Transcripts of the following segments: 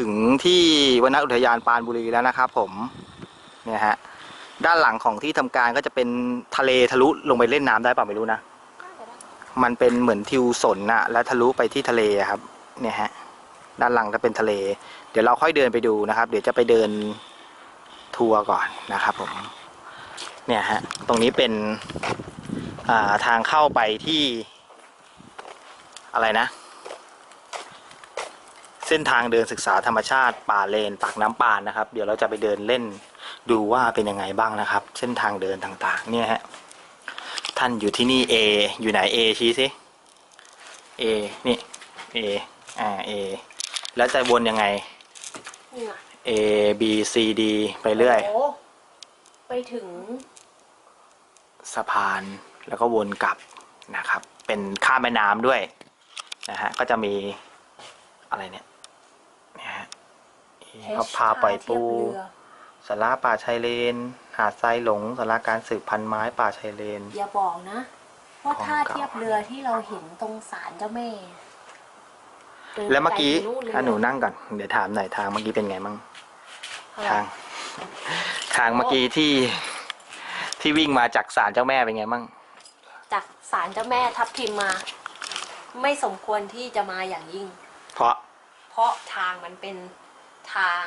ถึงที่วนอุทยานปานบุรีแล้วนะครับผมเนี่ยฮะด้านหลังของที่ทำการก็จะเป็นทะเลทะลุลงไปเล่นน้ำได้เปล่าไม่รู้นะมันเป็นเหมือนทิวสนนะและทะลุไปที่ทะเลครับ เนี่ยฮะด้านหลังจะเป็นทะเล เดี๋ยวเราค่อยเดินไปดูนะครับ เดี๋ยวจะไปเดินทัวร์ก่อนนะครับผมเนี่ยฮะตรงนี้เป็นาทางเข้าไปที่อะไรนะ เส้นทางเดินศึกษาธรรมชาติป่าเลนปากน้ำปานนะครับ เดี๋ยวเราจะไปเดินเล่นดูว่าเป็นยังไงบ้างนะครับ เส้นทางเดินต่างๆ เนี่ยฮะท่านอยู่ที่นี่ A อยู่ไหน A ชี้สิ A นี่ A อ่า A แล้วจะวนยังไง เนี่ย A B C D ไปเรื่อยโอ้ไปถึงสะพานแล้วก็วนกลับนะครับ เป็นข้ามแม่น้ำด้วยนะฮะก็จะมีอะไรเนี่ยเนี่ยฮะ เขาพาปล่อยปูเทียบเรือสาราป่าชายเลน หาดทรายหลงสาราการสืบพันธุ์ไม้ป่าชายเลน อย่าบอกนะ ว่าของท่าเก่าเทียบเรือที่เราเห็นตรงศาลเจ้าแม่ดินแล้วเมื่อกี้ไปถึงเลยอะหนูนั่งก่อน เดี๋ยวถามหน่อยทางเมื่อกี้เป็นไงมั่งอะไรทาง ทางเมื่อกี้ที่ที่วิ่งมาจากศาลเจ้าแม่เป็นไงมั่งจากศาลเจ้าแม่ทับทิมมา ไม่สมควรที่จะมาอย่างยิ่ง เพราะ เพราะทางมันเป็น ทาง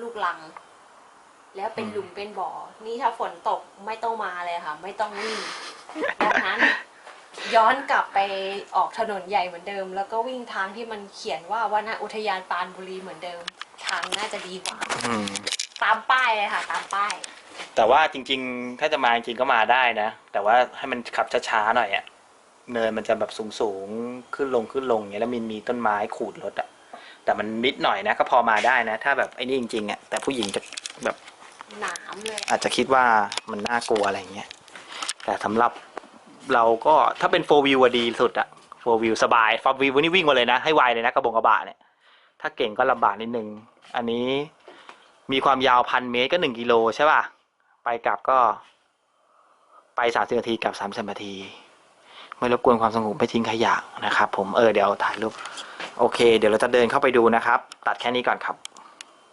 ลูกลัง แล้วเป็นหลุมเป็นบ่อ นี่ถ้าฝนตกไม่ต้องมาเลยค่ะ ไม่ต้องวิ่งดังนั้นย้อนกลับไปออกถนนใหญ่เหมือนเดิม แล้วก็วิ่งทางที่มันเขียนว่าวนอุทยานปรานบุรีเหมือนเดิม ทางน่าจะดีกว่าอืม ตามป้ายเลยค่ะ ตามป้าย แต่ว่าจริง ๆ ถ้าจะมาจริงๆก็มาได้นะ แต่ว่าให้มันขับช้าๆหน่อยอะเนินมันจะแบบสูงๆ ขึ้นลงขึ้นลงอย่างเงี้ยแล้วมันมีต้นไม้ขูดรถอะ แต่มันนิดหน่อยนะก็พอมาได้นะ ถ้าแบบไอ้นี่จริงๆอะแต่ผู้หญิงจะแบบหนามเลยอาจจะคิดว่ามันน่ากลัวอะไรเงี้ยแต่สำหรับเราก็ถ้าเป็นโฟวิวดีสุดอะโฟวิวสบายฟอร์วิวนี่วิ่งมาเลยนะ ให้ไวเลยนะกระบงกระบะเนี่ย ถ้าเก่งก็ลำบากนิดนึง อันนี้มีความยาวพันเมตรก็หนึ่งกิโลใช่ป่ะ ไปกลับก็ ไปสามสิบนาทีกลับสามสิบนาที ไม่รบกวนความสงบไม่ทิ้งขยะนะครับผมเออเดี๋ยวถ่ายรูป โอเค เดี๋ยวเราจะเดินเข้าไปดูนะครับ ตัดแค่นี้ก่อนครับ